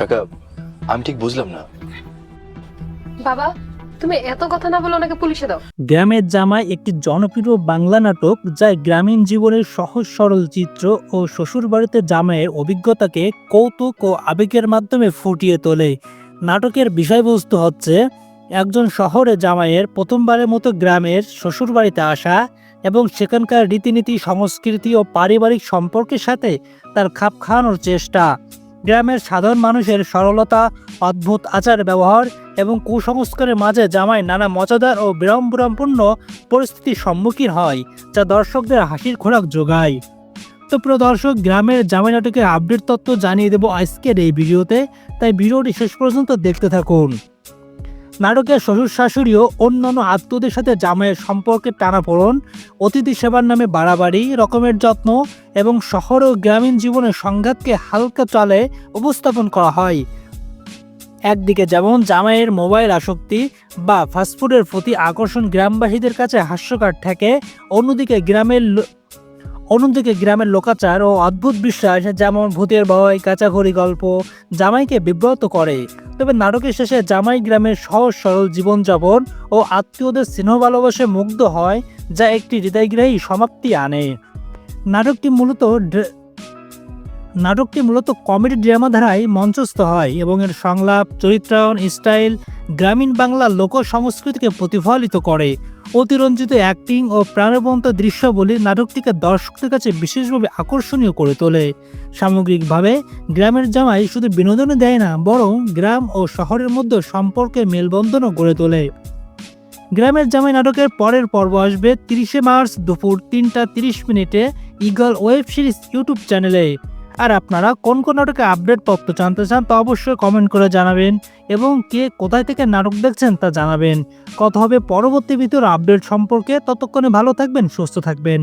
কাকা আমি ঠিক বুঝলাম না। বাবা তুমি এত কথা না বলে ওনাকে পুলিশে দাও। গ্রামের জামাই একটি জনপ্রিয় বাংলা নাটক যা গ্রামীণ জীবনের সহজ সরল চিত্র ও শ্বশুরবাড়িতে জামাইয়ের অভিজ্ঞতাকে কৌতুক ও আবেগের মাধ্যমে ফুটিয়ে তোলে। নাটকের বিষয়বস্তু হচ্ছে একজন শহরে জামাইয়ের প্রথমবারের মতো গ্রামের শ্বশুরবাড়িতে আসা এবং সেখানকার রীতিনীতি সংস্কৃতি ও পারিবারিক সম্পর্কের সাথে তার খাপ খাওয়ানোর চেষ্টা। গ্রামের সাধারণ মানুষের সরলতা, অদ্ভুত আচার ব্যবহার এবং কুসংস্কারের মাঝে জামাই নানা মজাদার ও বিড়ম্বনাপূর্ণ পরিস্থিতির সম্মুখীন হয়, যা দর্শকদের হাসির খোরাক যোগায়। তো প্রিয় দর্শক, গ্রামের জামাই নাটকের আপডেট তথ্য জানিয়ে দেবো আজকের এই ভিডিওতে। তাই ভিডিওটি শেষ পর্যন্ত দেখতে থাকুন। নাটকের শ্বশুর শাশুড়ি ও অন্যান্য আত্মীয়দের সাথে জামাইয়ের সম্পর্কে টানাপোড়ন, অতিথি সেবার নামে বাড়াবাড়ি, রকমের যত্ন এবং শহর ও গ্রামীণ জীবনের সংঘাতকে হালকা চলে উপস্থাপন করা হয়। একদিকে যেমন জামাইয়ের মোবাইল আসক্তি বা ফাস্টফুডের প্রতি আকর্ষণ গ্রামবাসীদের কাছে হাস্যকর থাকে অন্যদিকে গ্রামের অন্যদিকে গ্রামের লোকাচার ও অদ্ভুত বিশ্বাস, যেমন ভূতের ভয়, কাঁচাঘড়ি গল্প, জামাইকে বিব্রত করে। তবে নাটকের শেষে জামাই গ্রামের সহজ সরল জীবনযাপন ও আত্মীয়দের স্নেহ ভালোবাসে মুগ্ধ হয়, যা একটি হৃদয়গ্রাহী সমাপ্তি আনে। নাটকটি মূলত নাটকটি মূলত কমেডি ড্রামা ধারায় মঞ্চস্থ হয় এবং এর সংলাপ, চরিত্রায়ন, স্টাইল গ্রামীণ বাংলা লোক সংস্কৃতিকে প্রতিফলিত করে। অতিরঞ্জিত অ্যাক্টিং ও প্রাণবন্ত দৃশ্যাবলী নাটকটিকে দর্শকদের কাছে বিশেষভাবে আকর্ষণীয় করে তোলে। সামগ্রিকভাবে, গ্রামের জামাই শুধু বিনোদনে দেয় না, বরং গ্রাম ও শহরের মধ্যে সম্পর্কের মেলবন্ধনও গড়ে তোলে। গ্রামের জামাই নাটকের পরের পর্ব আসবে তিরিশে মার্চ দুপুর তিনটা তিরিশ মিনিটে ইগল ওয়েব সিরিজ ইউটিউব চ্যানেলে। আর আপনারা কোন কোন নাটকে আপডেট তথ্য জানতে চান তা অবশ্যই কমেন্ট করে জানাবেন এবং কে কোথায় থেকে নাটক দেখছেন তা জানাবেন। কত হবে পরবর্তী ভিতর আপডেট সম্পর্কে। ততক্ষণে ভালো থাকবেন, সুস্থ থাকবেন।